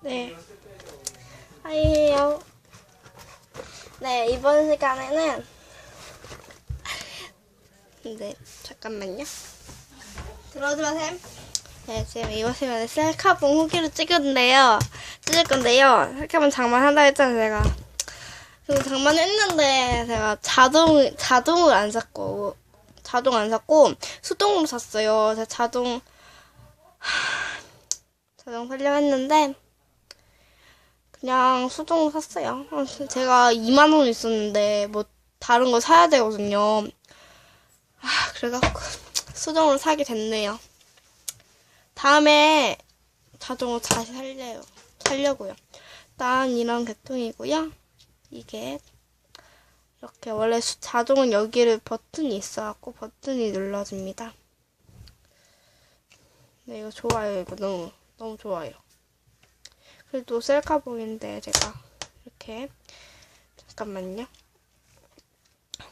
네. 아이에요. 네, 이번 시간에는 네, 잠깐만요. 들어주라 쌤. 네, 지금 시간에 셀카봉 후기를 찍었는데요. 찍을 건데요. 셀카봉 장만 한다 했잖아요, 제가. 그 장만했는데 제가 자동 자동을 안 샀고 자동 안 샀고 수동으로 샀어요. 제가 자동 자동 살려 했는데 그냥 수동으로 샀어요. 어, 제가 2만 원 있었는데 뭐 다른 거 사야 되거든요. 아, 그래갖고 수동으로 사게 됐네요. 다음에 자동으로 다시 살려요. 살려고요. 일단 이런 개통이고요. 이게 이렇게 원래 수- 자동은 여기를 버튼이 있어갖고 버튼이 눌러집니다. 네, 이거 좋아요. 이거 너무 너무 좋아요. 그래도 셀카봉인데 제가 이렇게 잠깐만요.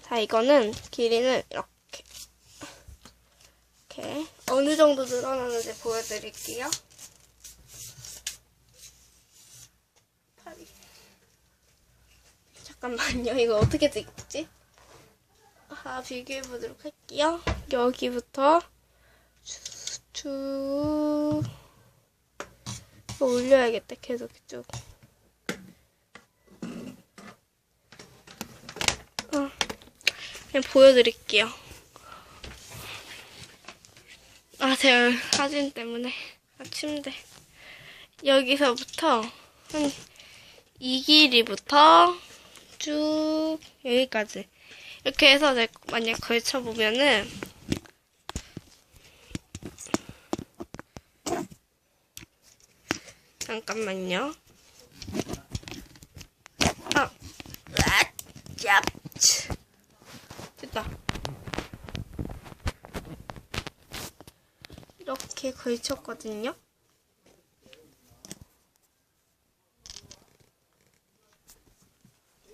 자, 이거는 길이는 이렇게 이렇게 어느 정도 늘어나는지 보여드릴게요. 잠깐만요. 이거 어떻게 찍지? 아, 비교해 보도록 할게요. 여기부터 쭉, 쭉. 이거 올려야겠다. 계속 쭉. 어, 그냥 보여드릴게요. 아, 제가 사진 때문에. 아, 침대. 여기서부터 한 이 길이부터 쭉 여기까지 이렇게 해서 내- 만약 걸쳐보면은 잠깐만요. 아, 으악, 얍, 치. 됐다. 이렇게 걸쳤거든요.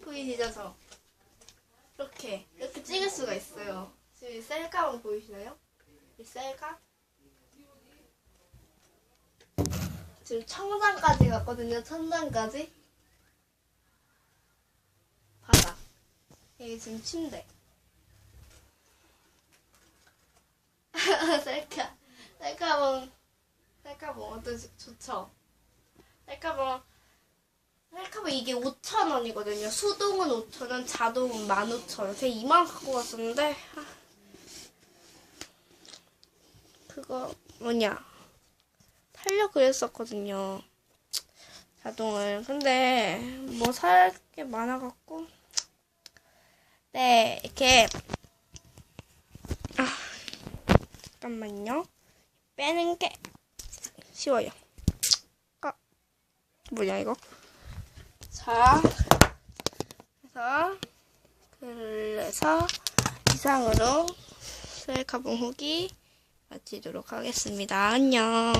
보이시죠, 저? 이렇게, 이렇게 찍을 수가 있어요. 지금 이 셀카만 보이시나요? 이 셀카? 지금 청산까지 갔거든요, 천장까지. 바닥. 여기 지금 침대. 셀카, 셀카봉, 셀카봉 어떠시, 좋죠? 셀카봉, 셀카봉 이게 5,000원이거든요. 수동은 5,000원, 자동은 15,000원. 제가 2만 갖고 왔었는데, 아. 그거, 뭐냐. 살려고 했었거든요. 자동을. 근데, 뭐 살 게 많아갖고. 네, 이렇게. 아, 잠깐만요. 빼는 게 쉬워요. 아, 뭐냐, 이거? 자, 그래서, 그래서, 이상으로 셀카봉 후기 마치도록 하겠습니다. 안녕.